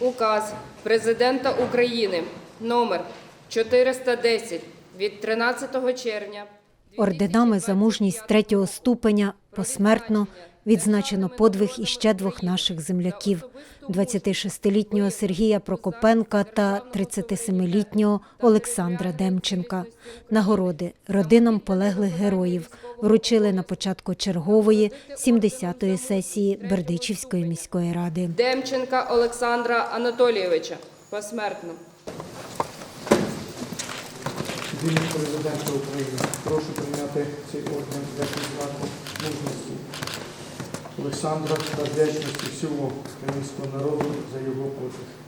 указ Президента України номер 410 від 13 червня Орденами за мужність третього ступеня посмертно відзначено подвиг іще двох наших земляків: 26-літнього Сергія Прокопенка та 37-літнього Олександра Демченка. Нагороди родинам полеглих героїв вручили на початку чергової 70-ї сесії Бердичівської міської ради. Демченка Олександра Анатолійовича посмертно. Президента України прошу прийняти цей орден як відзнаку мужності Олександра та вдячності всього українського народу за його подвиг.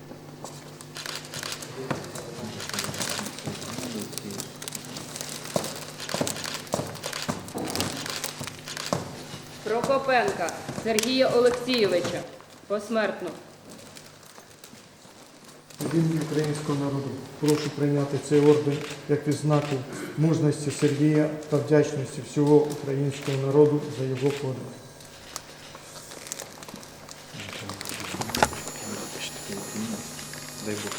Прокопенка Сергія Олексійовича посмертно. Від імені українського народу прошу прийняти цей орден як відзнаку мужності Сергія та вдячності всього українського народу за його подвиг. Дай Бог.